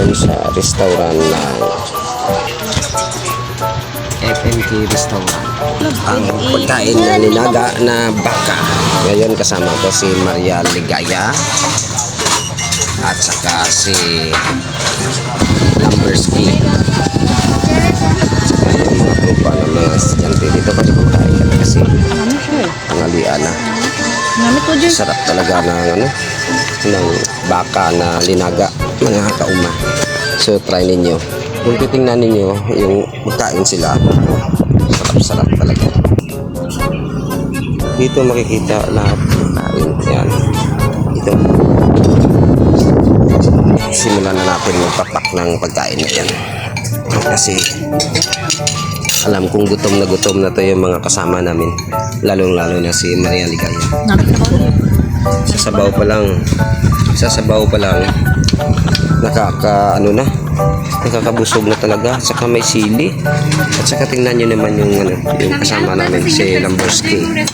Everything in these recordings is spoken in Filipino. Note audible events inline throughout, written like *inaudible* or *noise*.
ngayon sa restaurant ng FMK Restaurant. Ang pagkain na ninaga na baka. Ngayon kasama ko si Maria Ligaya at saka si Lamberski. Saka yung mga grupa ng mga estudyante dito kasi kami kasi pangalian na. Sarap talaga ng ano ng baka na linaga mga kauma. So try ninyo. Kung titingnan ninyo yung pagkain sila, sarap-sarap talaga. Dito makikita lahat ng kain. Yan. Dito. Simulan na natin magpapak ng pagkain na yan. Kasi alam kong gutom na gutom na to yung mga kasama namin. Lalong-lalo na si Maria Ligaya Namit ko. sa sabaw pa lang. Sa sabaw pa lang. Nakaka ano na? Nakakabusog na talaga. Saka may sili. At saka tingnan nyo naman yung ano yung kasama namin si Lamborghini.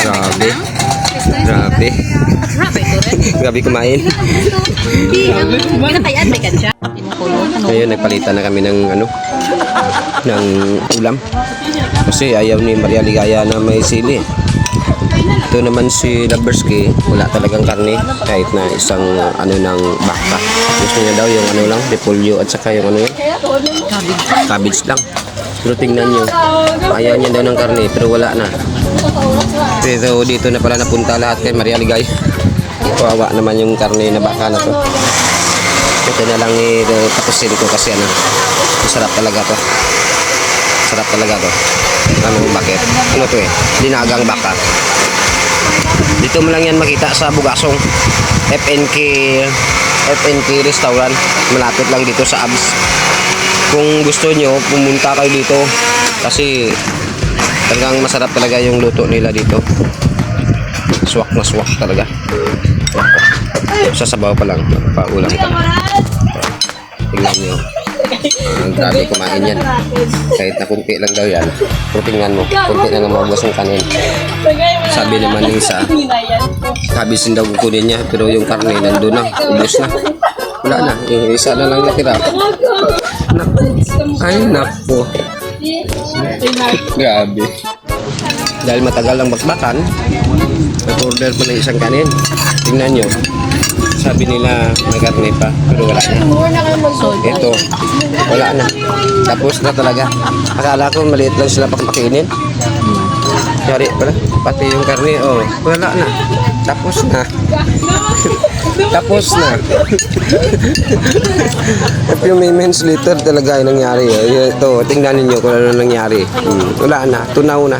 Grabe. Grabe. *laughs* Grabe kumain. Ngayon nagpalitan na kami ng ano ng ulam. Kasi ayaw ni Maria Ligaya na may sili ito naman si Labersky, wala talagang karne kahit na isang ano ng baka. Gusto niya daw yung ano lang, repolyo at saka yung ano yun, Grabe. cabbage lang. Pero tingnan nyo, ayaw niya daw ng karne pero wala na. Pero dito na pala napunta lahat kay Maria Ligay. Kawawa naman yung karne na baka na to. Ito na lang eh, tapusin ko kasi ano, masarap talaga to. Sarap talaga to. Ano bakit? Ano to eh? Dinagang baka. Dito mo lang yan makita sa Bugasong. FNK FNK Restaurant. Malapit lang dito sa Abs. Kung gusto nyo, pumunta kayo dito. Kasi talagang masarap talaga yung luto nila dito. Swak na swak talaga. Sa sabaw pa lang. Paulam ka. Tingnan nyo. Ang grabe kumain yan. Kahit na kunti lang daw yan. Pero tingnan mo, kunti na lang maubos yung kanin. Sabi naman ng isa, kabis daw kukunin niya, pero yung karne nandun na, ubos na. Wala na, eh, isa na lang natira. Nak Ay, nako. Grabe. Dahil matagal lang bakbakan, nag-order pa ng isang kanin. Tingnan nyo. Sabi nila may karne pa, pero wala na. Ito, wala na. Tapos na talaga. Akala ko maliit lang sila pakpakinin. Yari pala, pati yung karne, oh, wala na. Tapos na. *laughs* Tapos na. *laughs* A few minutes later talaga yung nangyari. eh. Ito, tingnan ninyo kung ano nangyari. Hmm, wala na, tunaw na.